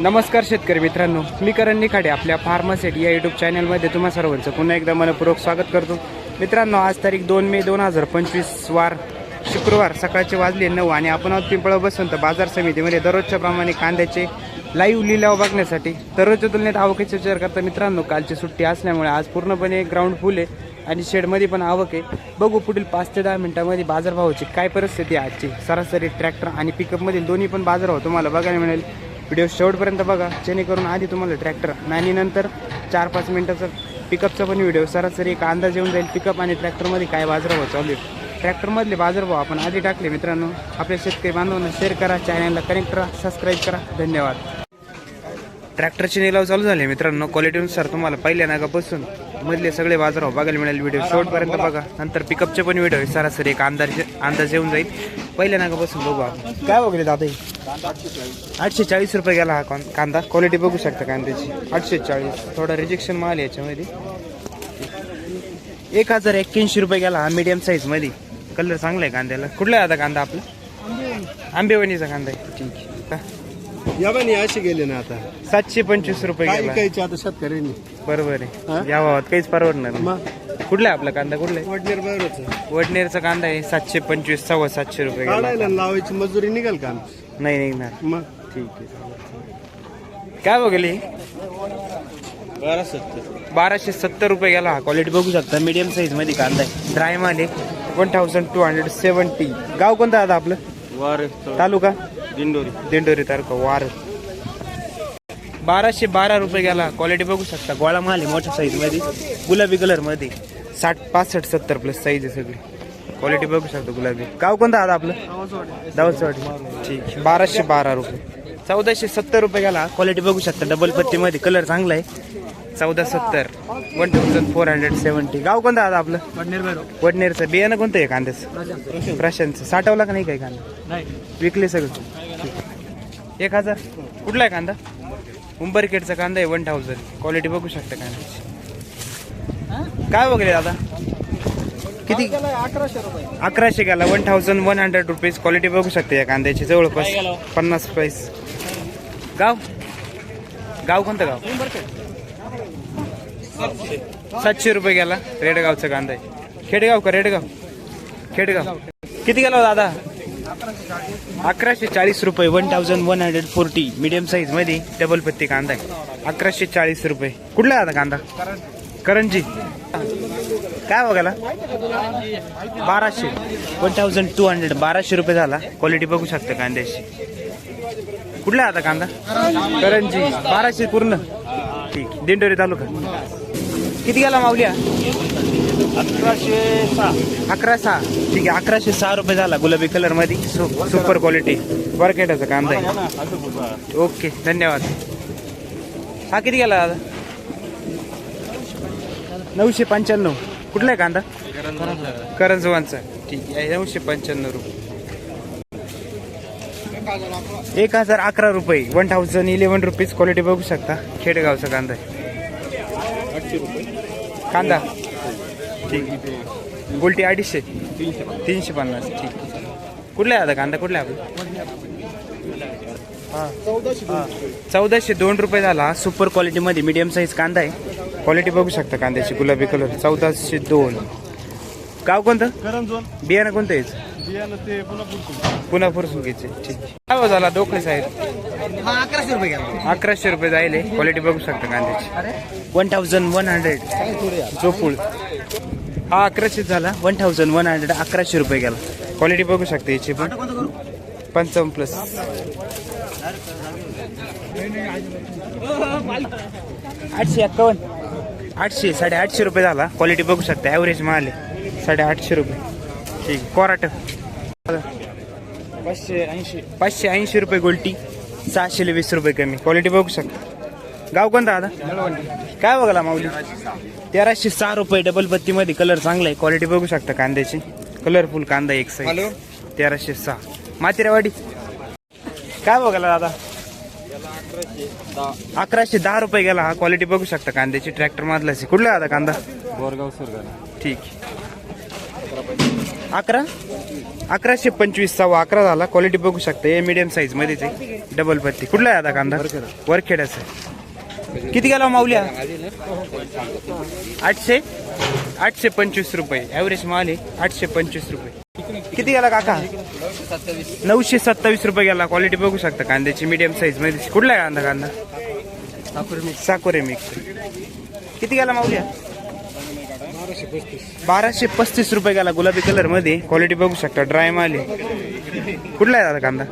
नमस्कार शेतकरी मित्रांनो मी करण निखाडे आपल्या फार्मासेट या यूट्यूब चॅनलमध्ये तुम्हा सर्वांचं पुन्हा एकदा मनपूर्वक स्वागत करतो. मित्रांनो आज तारीख दोन मे दोन हजार पंचवीस वार शुक्रवार सकाळचे वाजले नऊ आणि आपण आहोत पिंपळ बसवंत बाजार समितीमध्ये. दररोजच्या प्रमाणे कांद्याचे लाईव्ह लिलाव बघण्यासाठी दररोजच्या तुलनेत आवकेचा विचार करता मित्रांनो कालची सुट्टी असल्यामुळे आज पूर्णपणे ग्राउंड फुल आहे आणि शेडमध्ये पण आवक आहे. बघू पुढील पाच ते दहा मिनिटांमध्ये बाजारभावाची काय परिस्थिती आहे आजची. सरासरी ट्रॅक्टर आणि पिकअपमधील दोन्ही पण बाजारभाव तुम्हाला बघायला मिळेल. व्हिडिओ शेवटपर्यंत बघा जेणेकरून आधी तुम्हाला ट्रॅक्टर आणि नंतर चार पाच मिनटाचा पिकअपचा पण व्हिडिओ सरासरी एक अंदाज येऊन जाईल पिकअप आणि ट्रॅक्टरमध्ये काय बाजारभाव चालू आहे. ट्रॅक्टरमधले बाजारभाव आपण आधी टाकले मित्रांनो. आपल्या शेतकरी बांधवांना शेअर करा चॅनलला कनेक्ट करा सबस्क्राईब करा. धन्यवाद. ट्रॅक्टरचे निलाव चालू झाले मित्रांनो. क्वालिटीनुसार तुम्हाला पहिल्या नागापासून मधले सगळे बाजार बघायला मिळेल. व्हिडिओ शेवटपर्यंत बघा. नंतर पिकअपचे पण व्हिडिओ आहे. सरासरी एक अंदाज अंदाज येऊन जाईल. पहिल्या नागापासून बघू आपण. काय वगैरे दादा? आठशे चाळीस रुपये गेला हा कांदा. क्वालिटी बघू शकता कांद्याची. आठशे चाळीस थोडा रिजेक्शन माल याच्यामध्ये. एक हजार एक्क्याऐंशी रुपये गेला हा मीडियम साईजमध्ये कलर चांगला आहे कांद्याला. कुठला आहे आता कांदा आपला? आंबेवणीचा कांदा आहे. ठीक आहे. का? या बाई अशी गेले ना आता. सातशे पंचवीस रुपये गेला. कायचे आता शेतकऱ्यांनी? बरोबर हा? आहे या भावात काहीच परवडणार नाही. मग? कुठला आहे आपला कांदा? कुठला आहे? वडनेर बरोबर वडनेरचा कांदा आहे. सातशे पंचवीस सव्वा सातशे रुपये गेला काढायला आणि लावायची मजुरी निघाल का? आमची? नाही निघणार. मग? ठीक आहे. काय बघले बारा सत्तर. बाराशे सत्तर रुपये गेला. हा क्वालिटी बघू शकता. मीडियम साईजमध्ये कांदा आहे. ड्राय माल आहे one thousand two hundred seventy गाव कोणतं आता आपलं? वार तालुका? दिंडोरी. दिंडोरी तालुका वार बाराशे बारा रुपये गेला. क्वालिटी बघू शकता. गोळा माल आहे मोठ्या साईजमध्ये. गुलाबी कलरमध्ये. साठ पासष्ट सत्तर प्लस साईज आहे सगळी. क्वालिटी बघू शकता गुलाबी. गाव कोणतं आता आपलं? दावचवाडी ठीक. बाराशे बारा रुपये. चौदाशे सत्तर रुपये गेला. क्वालिटी बघू शकता. डबल पत्तीमध्ये कलर चांगला आहे. चौदा सत्तर. One thousand four hundred seventy गाव कोणतं आता आपलं? वडनेर वडनेरचं. बियाणं कोणतं आहे कांद्याचं? प्रशांतचं. साठवला का नाही काय कांदा? विकले सगळं. एक हजार. कुठला आहे कांदा? उंबरखेडचा कांदा आहे वन थाउजंड क्वालिटी बघू शकता कांद्याची. काय वगैरे दादा? किती? अकराशे रुपये अकराशे गेला. One thousand one hundred rupees quality बघू शकते या कांद्याची. जवळपास पन्नास प्राईस गाव? गाव कोणतं गाव? सातशे रुपये गेला. रेडगावचा कांदा आहे. खेडेगाव का? रेडगाव. खेडगाव. किती गेला हो दादा? अकराशे चाळीस रुपये one thousand one hundred forty medium साईजमध्ये डबल पत्ती कांदा आहे. अकराशे चाळीस रुपये. कुठला आता कांदा? करंजी. काय बघायला बाराशे. वन थाउजंड टू हंड्रेड बाराशे रुपये झाला. क्वालिटी बघू शकता कांद्याची. कुठला आहे आता कांदा? करंजी. बाराशे पूर्ण. ठीक दिंडोरी तालुका. किती गेला माऊल्या अकराशे सहा. अकरा सहा. ठीक आहे अकराशे सहा रुपये झाला गुलाबी कलरमध्ये. सु- सुपर क्वालिटी बरकेटाचा कांदा आहे. ओके धन्यवाद. हा किती गेला दादा? नऊशे पंच्याण्णव. कुठला आहे कांदा? करंजवांचा ठीक आहे नऊशे पंच्याण्णव रुपये. एक हजार अकरा रुपये. One thousand eleven rupees quality बघू शकता. खेडेगावचा कांदा आहे. कांदा? ठीक. आहे गोल्टी अडीचशे? तीनशे पन्नास. ठीक. आहे कुठला आहे आता कांदा? कुठला आहे आपला? चौदाशे दोन रुपये. झाला. सुपर क्वालिटीमध्ये मीडियम साईज कांदा आहे. क्वालिटी बघू शकता कांद्याची गुलाबी कलर चौदाशे दोन. गाव कोणतं? करंजोन बियाणं कोणतं यायचं बियाणं ते पुन्हा पुन्हा फुरसुंगीचे ठीक आहे. काय भाव झाला? डोकळे साहेब. हा अकराशे रुपये गेला. अकराशे रुपये जायले. क्वालिटी बघू शकता कांद्याची वन थाउजंड वन हंड्रेड जोपूळ हा अकराशे झाला. वन थाउजंड वन हंड्रेड अकराशे रुपये गेला. क्वालिटी बघू शकता याची पण. पंचावन्न प्लस आठशे एक्कावन्न. आठशे साडेआठशे रुपये झाला. क्वालिटी बघू शकता. ॲव्हरेज माल आहे. साडेआठशे रुपये. ठीक कोराट. पाचशे ऐंशी पाचशे ऐंशी रुपये गोल्टी सहाशे वीस रुपये कमी. क्वालिटी बघू शकता. गाव कोणता आता? काय बघाला माऊली? तेराशे सहा रुपये डबल पत्तीमध्ये कलर चांगला आहे. क्वालिटी बघू शकता कांद्याची. कलरफुल कांदा एक साईज तेराशे सहा. मातिरावाडी काय बघाला दादा अकराशे दहा रुपये गेला. हा क्वालिटी बघू शकता कांद्याची. ट्रॅक्टर मधलाच. कुठला आता कांदा? बोरगाव सुरगाणा. ठीक अकरा? अकराशे पंचवीस सव्वा अकरा झाला. क्वालिटी बघू शकता. हे मीडियम साईज मध्येच आहे. डबल पत्ती कुठला आहे आता कांदा? वरखेड्याचा किती गेला माऊल्या आठशे? आठशे पंचवीस रुपये. ॲव्हरेज माल आहे. आठशे पंचवीस रुपये. किती गेला काका? नऊशे सत्तावीस रुपये गेला. क्वालिटी बघू शकता. कांद्याची मीडियम साईजमध्ये कुठला आहे कांदा कांदा? साकोरे मिक्स किती गेला माऊल्या बाराशे पस्तीस रुपये गेला गुलाबी कलरमध्ये. क्वालिटी बघू शकता. ड्राय माल. आहे कुठला आहे दादा कांदा?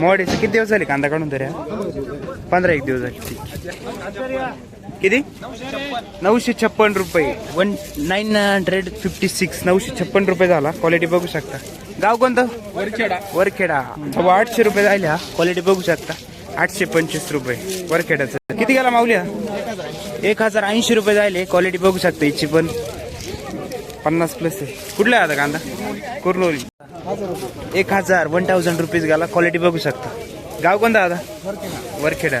मोडीचे किती दिवस झाले कांदा काढून तरी? पंधरा एक दिवस झाले. किती? नऊशे छप्पन रुपये. One nine hundred fifty six नऊशे छप्पन रुपये झाला. क्वालिटी बघू शकता. गाव कोणतं? वरखेडा. वरखेडा. आठशे रुपये झाले हा क्वालिटी बघू शकता. आठशे पंचवीस रुपये वरखेड्याचं. किती गेला माऊल्या एक हजार ऐंशी रुपये झाले क्वालिटी बघू शकता याची पण. पन्नास प्लस आहे. कुठला आहे आता कांदा? कुरनोरी एक हजार वन थाउजंड रुपीज गाला क्वालिटी बघू शकता. गाव कोणता आता? वरखेडा.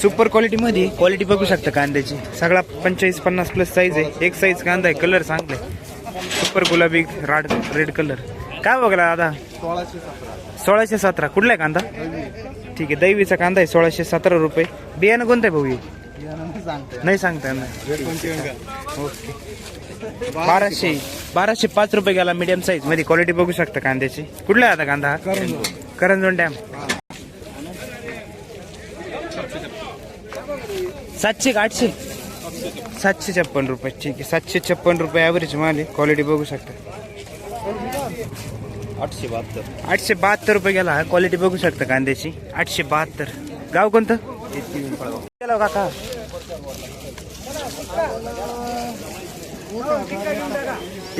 सुपर क्वालिटी मध्ये क्वालिटी बघू शकता कांद्याची. सगळा पंचेचाळीस पन्नास प्लस साईज आहे. एक साईज कांदा आहे. कलर चांगले आहे. सुपर गुलाबी राड रेड कलर काय बघला दादा सोळाशे सतरा. कुठला आहे कांदा? ठीक आहे. दैवीचा कांदा आहे. सोळाशे सतरा रुपये. बियाणं कोणतं आहे भाऊ नाही सांगता येणार ओके. बाराशे बाराशे पाच रुपये गेला मीडियम साईजमध्ये. क्वालिटी बघू शकता कांद्याची. कुठला आहे आता कांदा? हा करंजोन डॅम सातशे का आठशे? सातशे छप्पन रुपये. ठीक आहे. सातशे छप्पन रुपये ॲव्हरेज माल आहे. क्वालिटी बघू शकता. आठशे बहात्तर. आठशे बहात्तर रुपये गेला. हा क्वालिटी बघू शकता कांद्याची. आठशे बहात्तर. गाव कोणतं? गेला हो काका.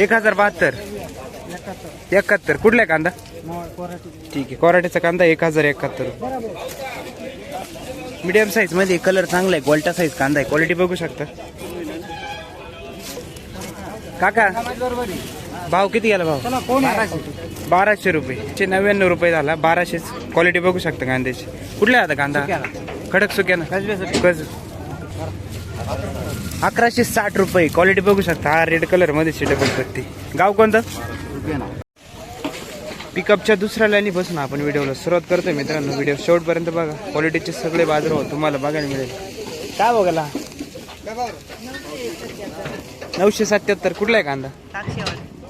एक हजार बहात्तर. एकाहत्तर. कुठला आहे कांदा? ठीक आहे. कोराट्याचा कांदा एक हजार एकाहत्तर. मीडियम साईजमध्ये कलर चांगला आहे. गोल्टा साईज कांदा आहे. क्वालिटी बघू शकता. काका भाव किती गेला भाव? बाराशे रुपये. चे नव्याण्णव रुपये झाला. बाराशेच. क्वालिटी बघू शकता कांद्याची. कुठल्या आता कांदा? खडक सुक्यानं कज अकराशे साठ रुपये. क्वालिटी बघू शकता. हा रेड कलरमध्ये डबल पत्ती गाव कोणतं? पिकअपच्या दुसऱ्या लाईनी बसून आपण व्हिडिओला सुरुवात करतोय मित्रांनो. व्हिडिओ शेवटपर्यंत बघा. क्वालिटीचे सगळे बाजार तुम्हाला बघायला मिळेल. काय बघायला नऊशे सत्याहत्तर. कुठला आहे कांदा?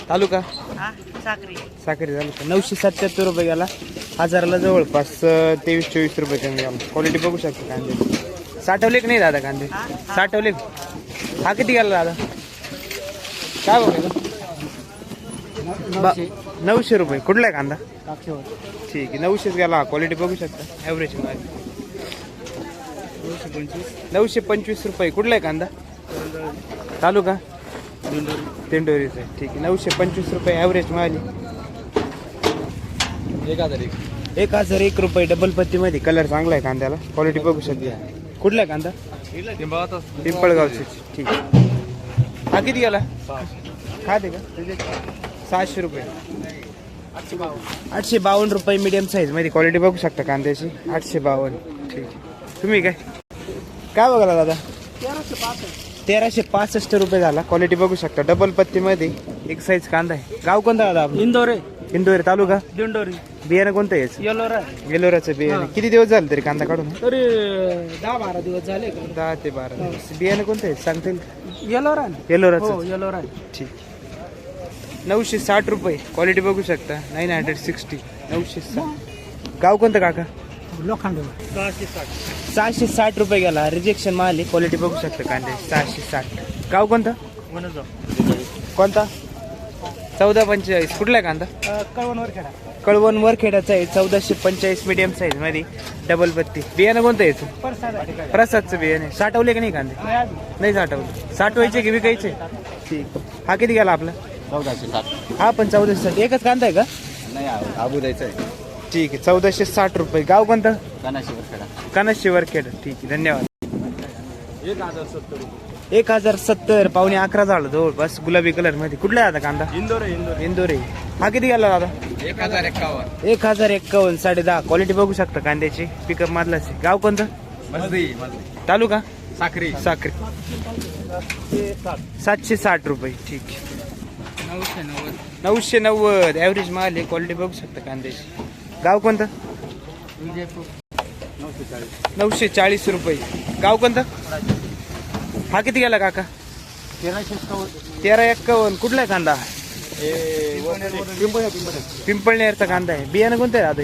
तालुका? हा साखरी साखरी झाली का नऊशे सत्याहत्तर रुपये गेला. हजाराला जवळपास तेवीस चोवीस रुपये कमी क्वालिटी बघू शकता कांदे साठवले की नाही दादा कांदे? साठवले. का? हा किती गेला दादा? काय बघायला नऊशे. रुपये. कुठला आहे कांदा? ठीक आहे. नऊशेच गेला. क्वालिटी बघू शकता. ॲव्हरेज नऊशे पंचवीस. रुपये. कुठला आहे कांदा? तालुका? तेंडोरीचं आहे. ठीक आहे. नऊशे पंचवीस रुपये ॲव्हरेज मिळाली एक हजार एक. एक हजार एक रुपये डबल पत्तीमध्ये. कलर चांगला आहे कांद्याला. क्वालिटी बघू शकते. कुठला आहे कांदा? पिंपळगावचे. ठीक आहे. हा किती गेला? खाते का? सहाशे रुपये. आठशे बावन्न रुपये मीडियम साईजमध्ये क्वालिटी बघू शकता कांद्याची. आठशे बावन्न. ठीक आहे. तुम्ही काय? काय बघाला दादा? तेराशे पासष्ट रुपये झाला. क्वालिटी बघू शकता. डबल पत्तीमध्ये एक साईज कांदा आहे. गाव कोणता दादा इंदोर आहे. इंदोर तालुका? दिंडोरी. बियाणं कोणतं यायचं येलोरा. गेलोराचं बियाणं. किती दिवस झाले तरी कांदा काढून? तरी दहा बारा दिवस झाले का दहा ते बारा दिवस. बियाणं कोणतं आहे? सांगता येईल का? येलोरा हो येलोराचं. येलोरा ठीक. नऊशे साठ रुपये. क्वालिटी बघू शकता. नाईन हंड्रेड सिक्स्टी नऊशे साठ. गाव कोणतं काका? लोखंड. सहाशे साठ. सहाशे साठ रुपये गेला. रिजेक्शन माल आहे क्वालिटी बघू शकता कांदे. सहाशे साठ. गाव कोणतं? कोणता? चौदा पंचेचाळीस. कुठला आहे कांदा कळवणवर खेळा कळवण वर खेड्याचा आहे. चौदाशे पंचेचाळीस मीडियम साईजमध्ये डबल बत्ती बियाणं कोणतं यायचं प्रसादचं बियाणे साठवले की नाही कांदे? नाही साठवले. साठवायचे की विकायचे? ठीक. हा किती गेला आपला? चौदाशे साठ. हा पण चौदाशे साठ. एकच कांदा आहे का? नाही आबू द्यायचं आहे. ठीक आहे. चौदाशे साठ रुपये. गाव कोणतं? कानाशीवर खेळा कानाशी वरखेड ठीक आहे. धन्यवाद. एक हजार सत्तर एक हजार सत्तर पावणे अकरा झालं जवळपास गुलाबी कलरमध्ये. कुठला आहे आता कांदा? इंदोर इंदोर इंदोरे हा किती गेला दादा? एक हजार एक्कावन्न एक हजार एक्कावन्न साडे दहा क्वालिटी बघू शकता कांद्याची. पिकअप मधलाच आहे. गाव कोणतं? तालुका? साखरी. साखरे. सातशे साठ रुपये. ठीक आहे. नऊशे नव्वद. नऊशे नव्वद ॲव्हरेज माल आहे. क्वालिटी बघू शकता कांद्याची. गाव कोणतं? विजयपूर. चाळीस नऊशे चाळीस रुपये. गाव कोणतं? हा किती गेला काका? तेराशे तेरा एक्कावन्न. कुठला आहे कांदा? पिंपळनेरचा कांदा आहे. बियाणं कोणतं आहे आता?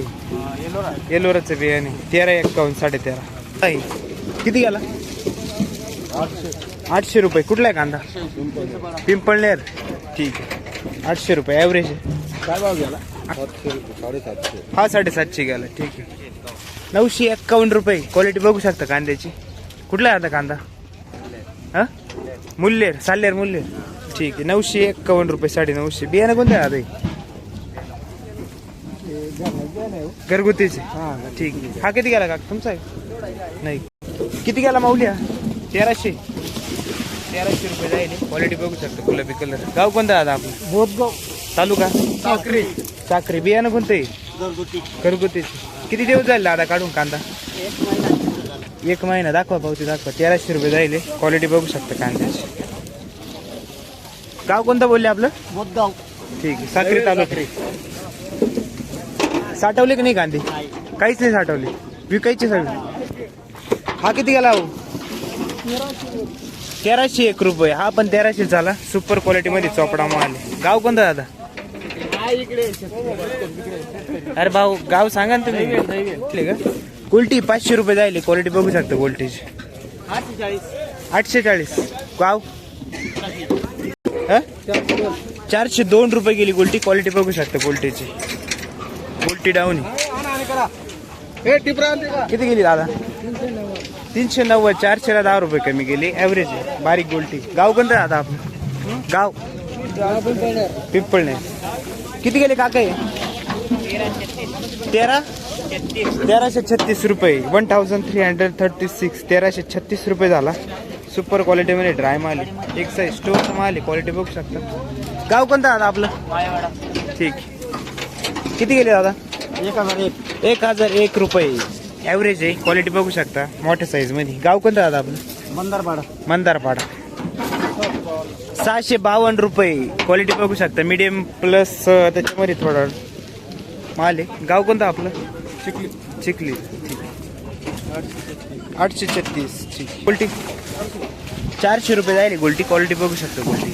येलोरा येलोराचं बियाणे तेरा एक्कावन्न साडे तेरा आहे किती गेला? आठशे आठशे रुपये. कुठला आहे कांदा? पिंपळनेर. ठीक आहे. आठशे रुपये. ॲव्हरेज आहे. काय भाव गेला? हा साडेसातशे गेला. ठीक आहे. नऊशे एक्कावन्न रुपये. क्वालिटी बघू शकता कांद्याची. कुठला आहे आता कांदा? मुल्लेर साल्लेर मुल्लेर. ठीक आहे नऊशे एक्कावन्न रुपये साडे नऊशे. बियाणं कोणतं आहे आता? हे? घरगुतीचे? ठीक आहे. हा किती गेला का तुमचा आहे? नाही. किती गेला माऊली हा? तेराशे. तेराशे रुपये जाईल क्वालिटी बघू शकता गुलाबी कलर गाव कोणतं आहे आता आपलं? बोधगाव. तालुका? साखरी साखरे बियाणं कोणतं आहे? घरगुती. घरगुतीचे. किती दिवस झाले दादा काढून कांदा? एक महिना दाखवा पावती दाखवा. तेराशे रुपये जाईल क्वालिटी बघू शकता कांद्याची. गाव कोणतं बोलले आपलं? बोधगाव. ठीक आहे. साखरी तालुका. साठवले की नाही कांदे? काहीच नाही साठवले. विकायचे सगळे. हा किती गेला हो? तेराशे एक रुपये. हा पण तेराशे झाला. सुपर क्वालिटी मध्ये चोपडा माल. गाव कोणतं दादा? अरे भाऊ गाव सांगा ना तुम्ही. का उलटी पाचशे रुपये जाईल क्वालिटी बघू शकता गोल्टीची आठशे चाळीस आठशे चाळीस गाव? चारशे दोन रुपये गेली गोल्टी क्वालिटी बघू शकता गोल्टीची गोल्टी डाऊन हे किती गेली दादा? तीनशे नव्वद. चारशेला दहा रुपये कमी गेली. ॲव्हरेज आहे. बारीक गोल्टी गाव कोणतं दादा आपलं? गाव? पिंपळणे किती गेले काका? तेरा? तेराशे छत्तीस रुपये. One thousand three hundred thirty six तेराशे छत्तीस रुपये झाला. सुपर क्वालिटीमध्ये ड्राय माल आहे. एक साईज स्टोअरचा माल आहे. क्वालिटी बघू शकता. गाव कोणतं दादा आपलं? ठीक. किती गेले दादा? एक हजार एक. एक हजार एक रुपये. ॲव्हरेज आहे. क्वालिटी बघू शकता. मोठ्या साईजमध्ये गाव कोणतं दादा आपलं? मंदारपाडा. मंदारपाडा. सहाशे बावन्न रुपये. क्वालिटी बघू शकता. मीडियम प्लस त्याच्यामध्ये थोडा माल आहे. गाव कोणतं आपलं? चिखली. चिखली. ठीक आठशे छत्तीस. ठीक. गोल्टी. चारशे रुपये जाईल. गोल्टी क्वालिटी बघू शकतो गोल्टी.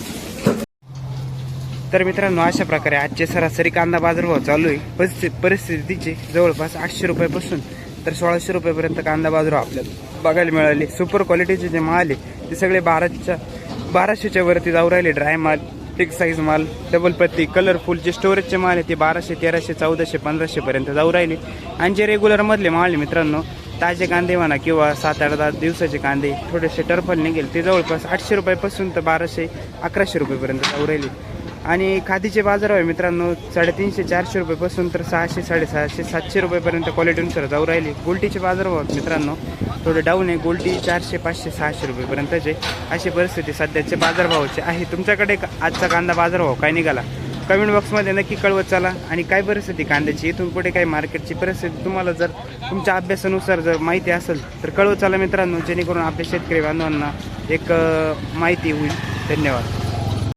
तर मित्रांनो अशा प्रकारे आजचे सरासरी कांदा बाजारभाव चालू आहे. परिस्थिती परिस्थितीचे जवळपास आठशे रुपयापासून तर सोळाशे रुपयापर्यंत कांदा बाजारभाव आपल्याला बघायला मिळाले. सुपर क्वालिटीचे जे माल आहे ते सगळे बाराच्या बाराशेच्या वरती जाऊ राहिले. ड्राय माल एक साईज माल डबल पत्ती कलरफुल जे स्टोरेजचे माल आहे ते बाराशे तेराशे चौदाशे पंधराशे पर्यंत जाऊ राहिले. आणि जे रेग्युलर मधले माल आहे मित्रांनो ताजे कांदे म्हणा किंवा सात आठ दहा दिवसाचे कांदे थोडेसे टर्फल निघेल ते जवळपास आठशे रुपयापासून तर बाराशे अकराशे रुपयेपर्यंत जाऊ राहिले. आणि खादीचे बाजार आहे मित्रांनो साडेतीनशे चारशे रुपयेपासून तर सहाशे साडेसहाशे सातशे रुपयेपर्यंत क्वालिटीनुसार जाऊ राहिले. गोल्टीचे बाजार भाव मित्रांनो थोडं डाऊन आहे. गोल्डी चारशे पाचशे सहाशे रुपयेपर्यंतचे अशी परिस्थिती सध्याचे बाजारभावाची आहे. तुमच्याकडे आजचा कांदा बाजारभाव काय निघाला? कमेंट बॉक्समध्ये नक्की कळवत चला. आणि काय परिस्थिती कांद्याची? इथून पुढे काय मार्केटची परिस्थिती? तुम्हाला जर तुमच्या अभ्यासानुसार जर माहिती असेल तर कळवत चला मित्रांनो. जेणेकरून आपल्या शेतकरी बांधवांना एक माहिती होईल. धन्यवाद.